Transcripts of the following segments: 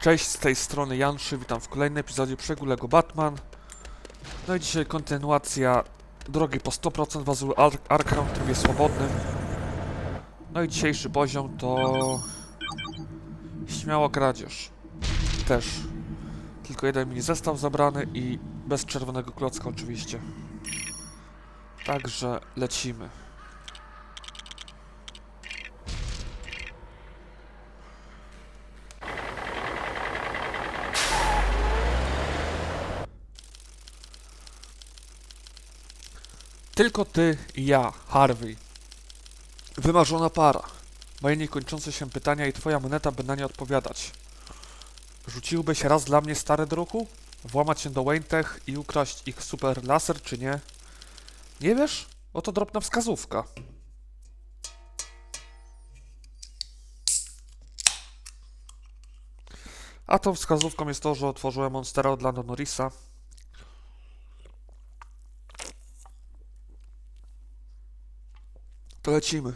Cześć, z tej strony Janszy, witam w kolejnym epizodzie Przegulego Batman. No i dzisiaj kontynuacja drogi po 100% w Azul Ar Arkham w trybie swobodnym. No i dzisiejszy poziom to... Śmiało kradzież. Też. Tylko jeden mini zestaw zabrany i bez czerwonego klocka oczywiście. Także lecimy. Tylko ty i ja, Harvey. Wymarzona para. Moje niekończące się pytania i twoja moneta, by na nie odpowiadać. Rzuciłbyś raz dla mnie stary druku? Włamać się do Wayne Tech i ukraść ich super laser, czy nie? Nie wiesz? Oto drobna wskazówka. A tą wskazówką jest to, że otworzyłem Monstera od Lando. To lecimy.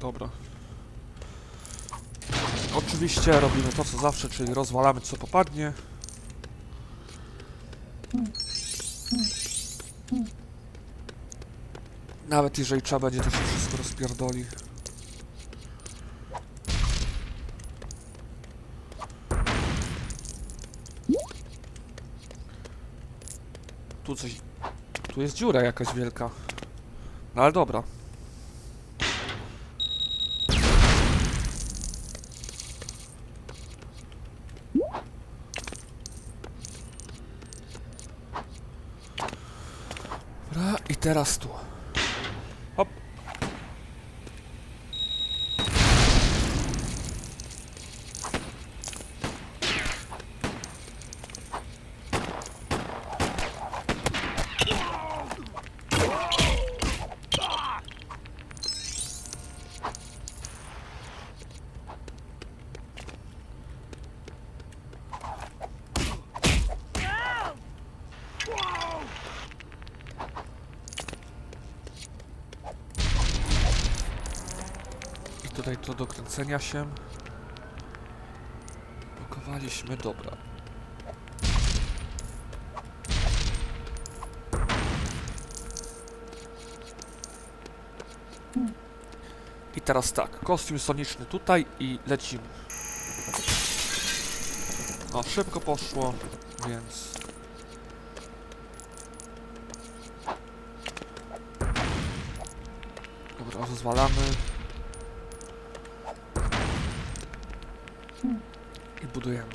Dobra. Oczywiście robimy to co zawsze, czyli rozwalamy co popadnie. Nawet jeżeli trzeba będzie, to się wszystko rozpierdoli. Tu coś... Tu jest dziura jakaś wielka. No ale dobra. Dobra, i teraz tu. Hop. I tutaj kręcenia się. Blokowaliśmy, dobra. I teraz tak, kostium soniczny tutaj i lecimy. No, szybko poszło, więc... Dobra, rozwalamy. Budujemy.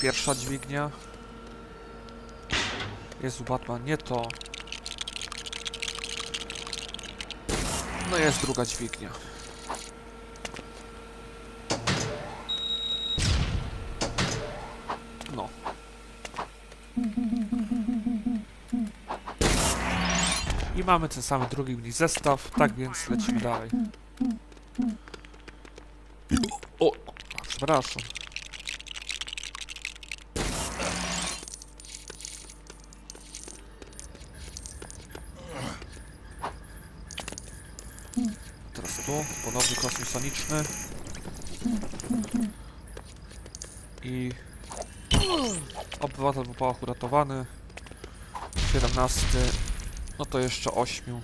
Pierwsza dźwignia. Jezu, Batman, nie to. No jest druga dźwignia. No. I mamy ten sam drugi mini zestaw, tak więc lecimy dalej. Przepraszam. Teraz tu, ponownie kosmos soniczny. I... Obywatel pałach uratowany. 17. No to jeszcze 8.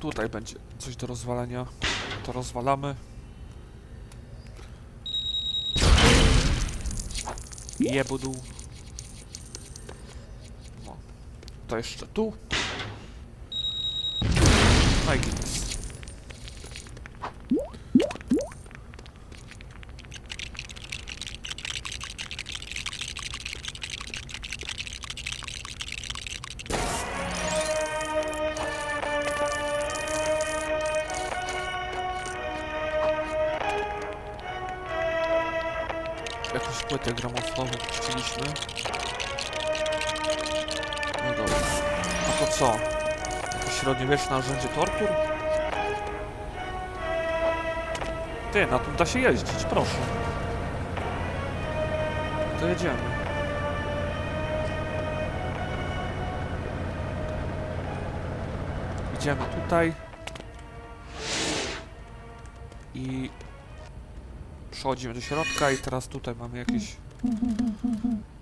Dobra, tutaj będzie coś do rozwalenia. To rozwalamy. Je budu. No. To jeszcze tu. No i. średniowieczne narzędzie tortur? Ty, na tym da się jeździć, proszę. To jedziemy. Idziemy tutaj. I przechodzimy do środka i teraz tutaj mamy jakieś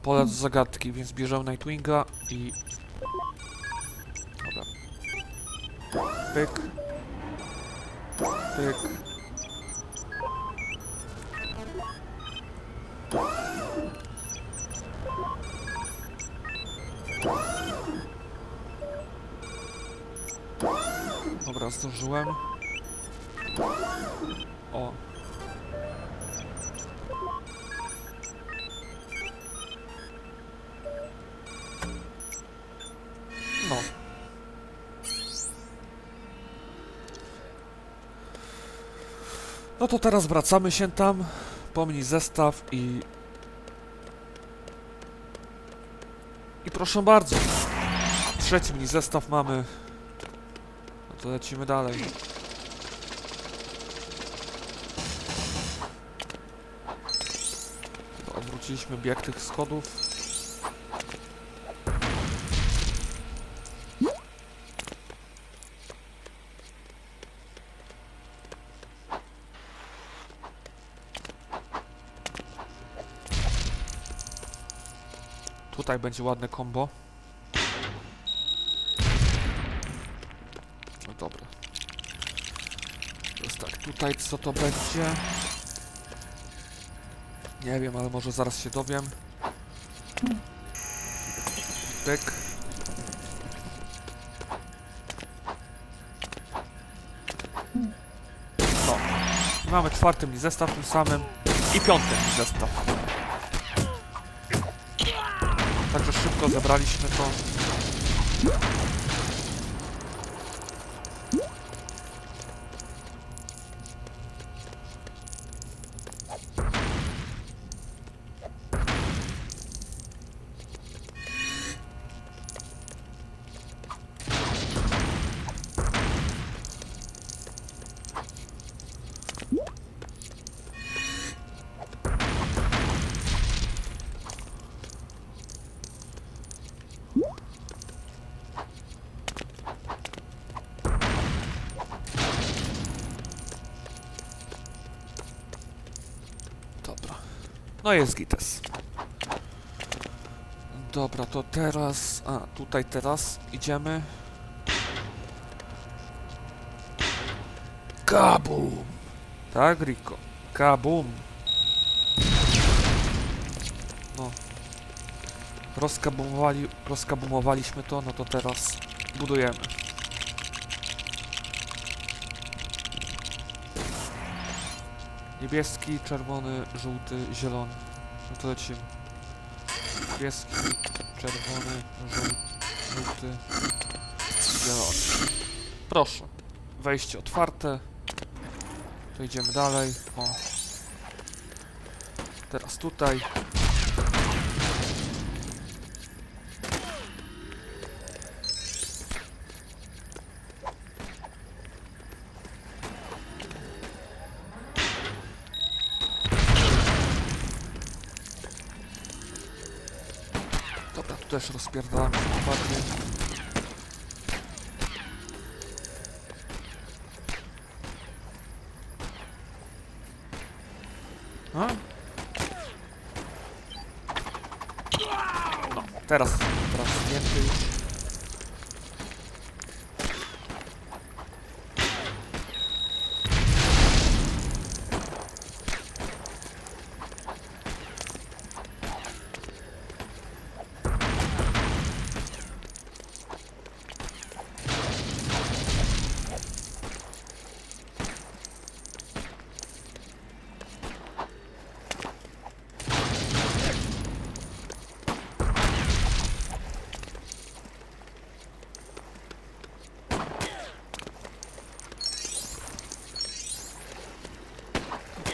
pole do zagadki, więc bierzemy Nightwinga i... Dobra. Pyk. Pyk. Dobra, zdążyłem. No to teraz wracamy się tam, pomnij zestaw i... I proszę bardzo. Trzeci mini zestaw mamy. No to lecimy dalej. Odwróciliśmy bieg tych schodów. Tutaj będzie ładne combo. No dobra. Jest tak, tutaj co to będzie? Nie wiem, ale może zaraz się dowiem. Pyk. No. I mamy czwarty mi zestaw tym samym i piąty mi zestaw. Szybko zebraliśmy to. No jest gites. Dobra, to teraz... A, tutaj teraz idziemy. Kabum! Tak, Rico? Kabum! No. Rozkabumowali, rozkabumowaliśmy to, no to teraz budujemy. Niebieski, czerwony, żółty, zielony. No to lecimy. Niebieski, czerwony, żół- żółty, zielony. Proszę. Wejście otwarte. To idziemy dalej. O. Teraz tutaj. Też rozpierdalamy dokładnie. A? No, teraz, teraz zdjęty już.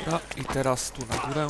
Dobra, i teraz tu na górę.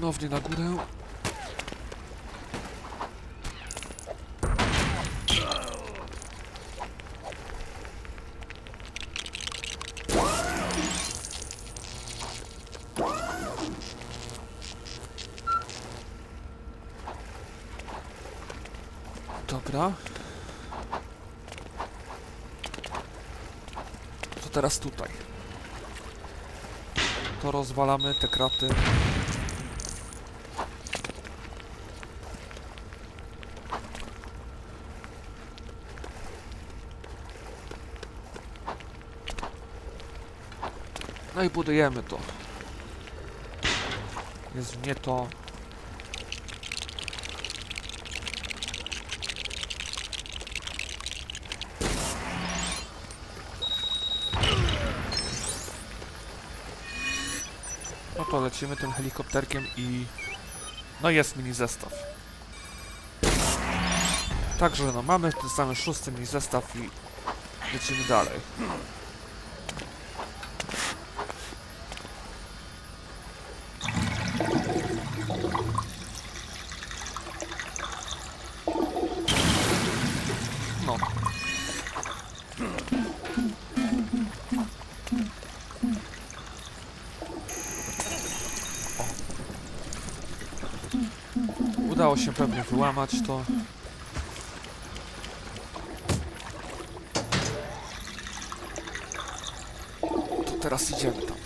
Ponownie na górę. Dobra. To teraz tutaj. To rozwalamy te kraty. No i budujemy to. Jest nie to. No to lecimy tym helikopterkiem i... No jest mini zestaw. Także no mamy ten sam szósty mini zestaw i lecimy dalej. Udało się pewnie wyłamać to. To teraz idziemy tam.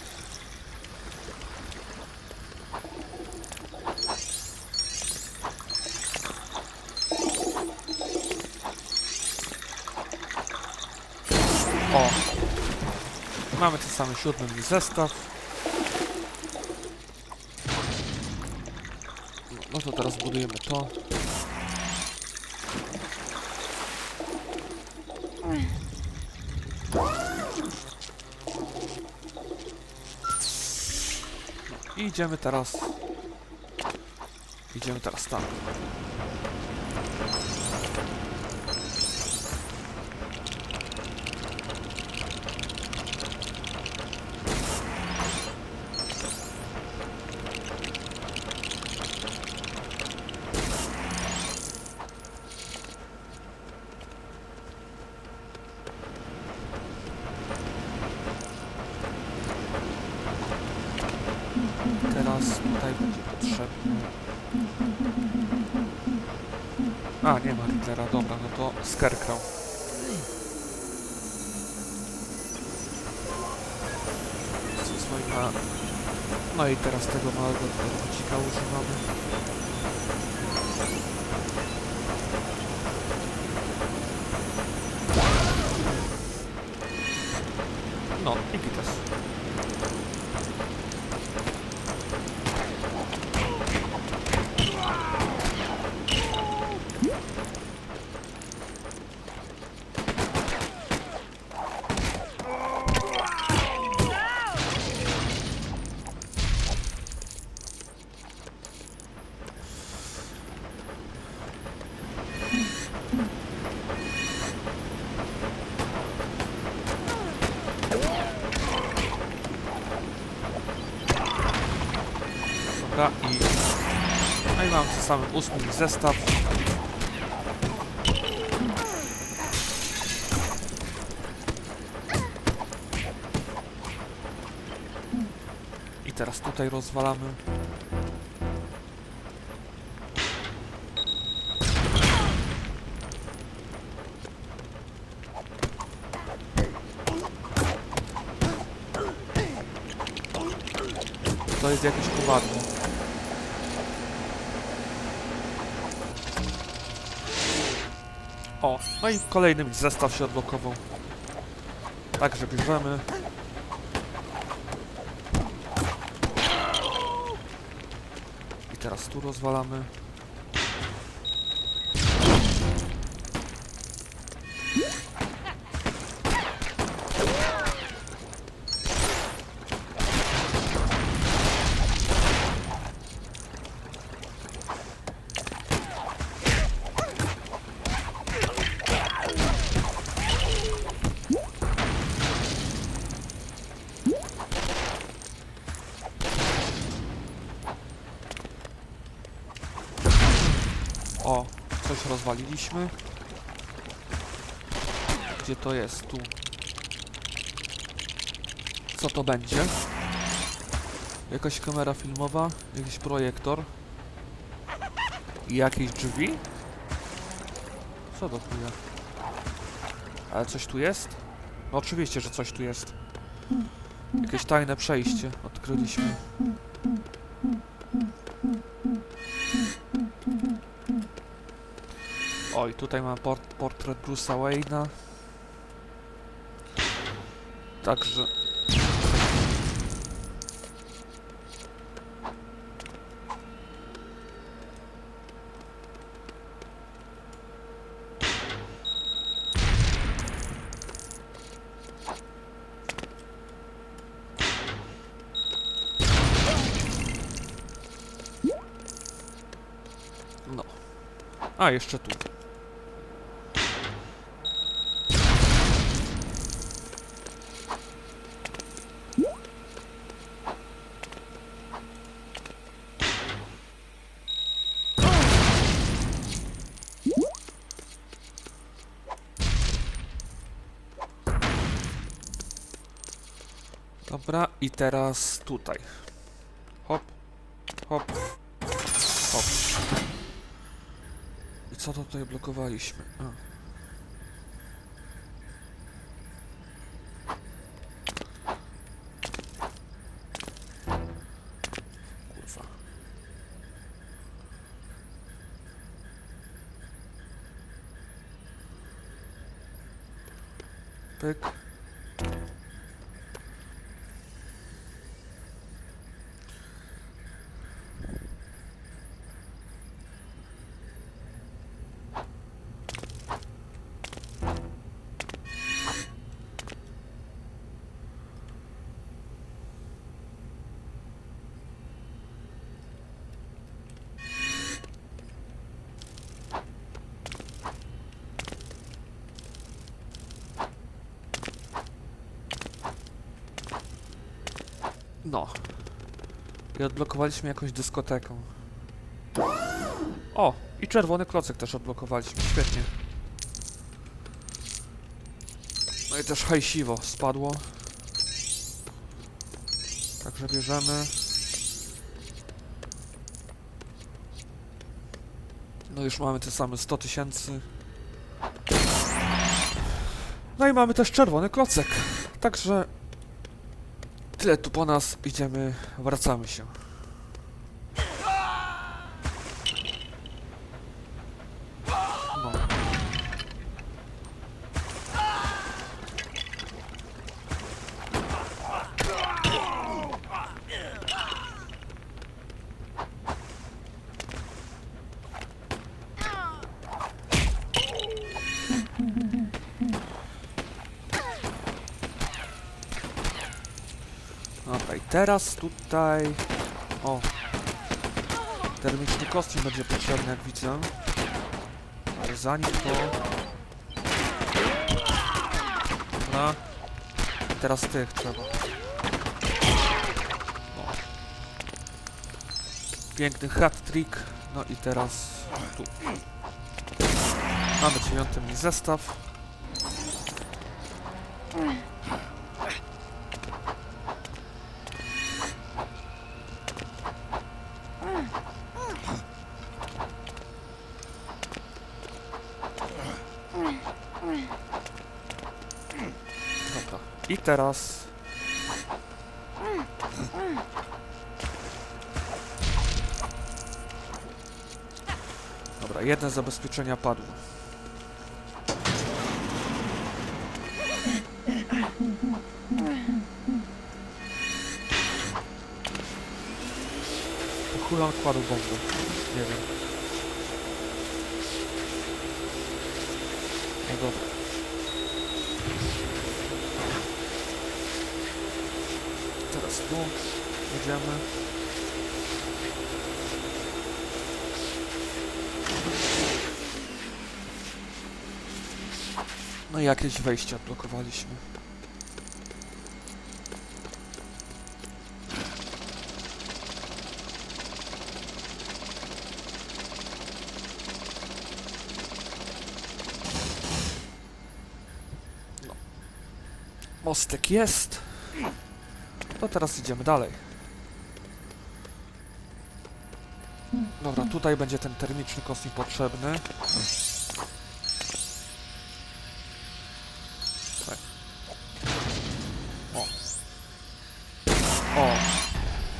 O! Mamy ten sam siódmy zestaw. No to teraz budujemy to. I idziemy teraz. Idziemy teraz tam. Teraz tutaj będzie potrzebny. A, nie ma Riddlera, dobra, no to Scarecrow. Z swoim No i teraz tego małego robocika używamy. No, i gites. Dobra i... No i mam tym samym ósmy zestaw. I teraz tutaj rozwalamy. To jest jakieś kowadło. O, no i kolejny mi zestaw się odblokował. Także bierzemy. I teraz tu rozwalamy. Rozwaliliśmy. Gdzie to jest? Tu. Co to będzie? Jakaś kamera filmowa, jakiś projektor. I jakieś drzwi? Co to chuja? Ale coś tu jest? No oczywiście, że coś tu jest. Jakieś tajne przejście odkryliśmy. Oj, tutaj mam port portret Bruce'a Wayne'a. Także... No. A, jeszcze tu. Dobra, i teraz tutaj. Hop, hop, hop. I co to tutaj blokowaliśmy? A. Kurwa. Pyk. No. I odblokowaliśmy jakąś dyskotekę. O! I czerwony klocek też odblokowaliśmy. Świetnie. No i też hajsiwo spadło. Także bierzemy. No już mamy te same 100 tysięcy. No i mamy też czerwony klocek. Także Tyle tu po nas, idziemy, wracamy się. No. Dobra, i teraz tutaj... O! Termiczny kostium będzie potrzebny, jak widzę. Ale zanim to... I teraz tych trzeba. O. Piękny hat trick. No i teraz tu. Mamy dziewiąty mi zestaw. Dobra. I teraz... Dobra, jedne zabezpieczenia padły. Chulan kładł bombę. Nie wiem. No dobra. tu jedziemy. No i jakieś wejście odblokowaliśmy. No. mostek jest. To teraz idziemy dalej. Dobra, tutaj będzie ten termiczny kosmik potrzebny. Tak. O. O.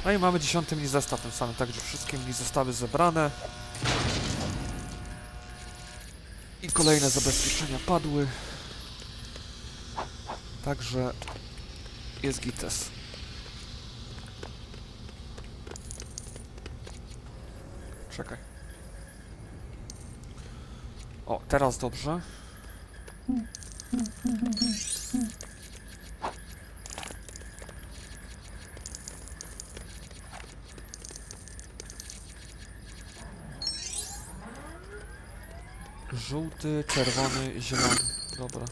No i mamy dziesiąty mini zestaw ten samym, także wszystkie mini zestawy zebrane. I kolejne zabezpieczenia padły. Także jest gites. Czekaj. O, teraz dobrze. Żółty, czerwony, zielony. Dobra.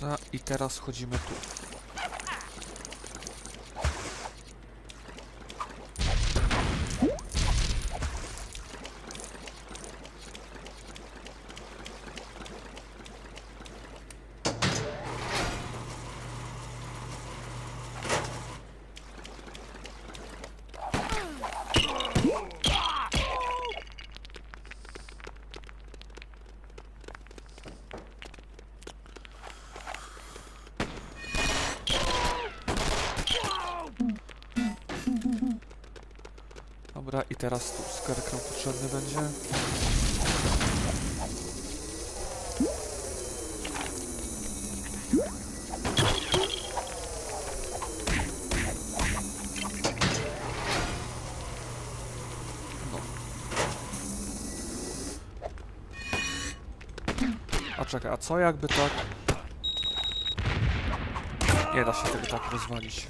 Dobra, i teraz chodzimy tu. Dobra, i teraz tu skarkrą potrzebny będzie. No. A czekaj, a co jakby tak... Nie da się tego tak rozwalić.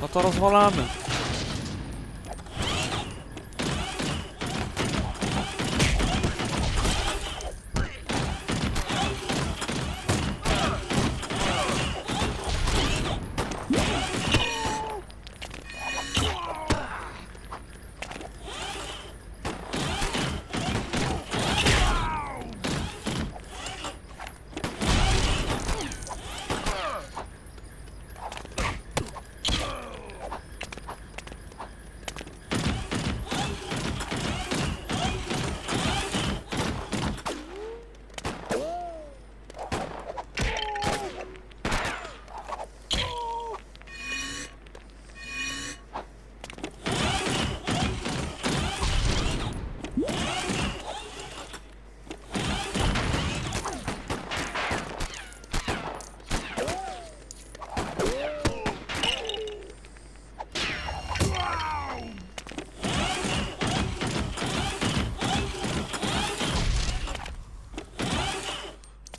No to rozwalamy.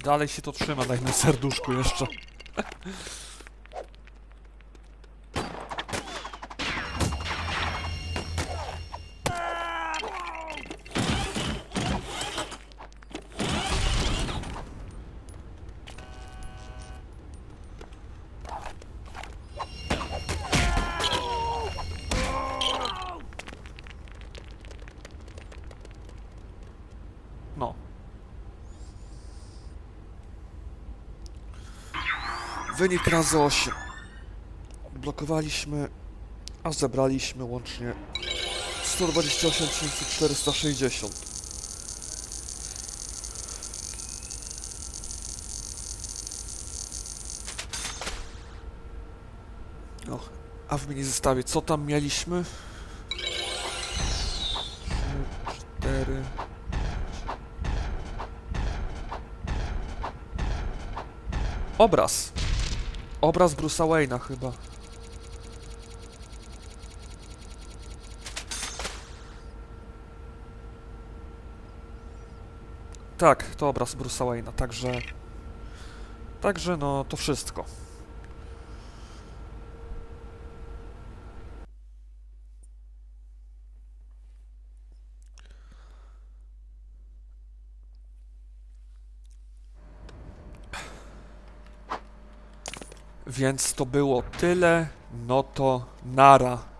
Dalej się to trzyma, daj na serduszku jeszcze. Wynik razy 8. Blokowaliśmy, a zebraliśmy łącznie 128 460. No, a w mini zestawie co tam mieliśmy? 3, 4... Obraz. Obraz Bruce'a Wayne'a chyba. Tak, to obraz Bruce'a Wayne'a, także... Także no, to wszystko. Więc to było tyle, no to nara.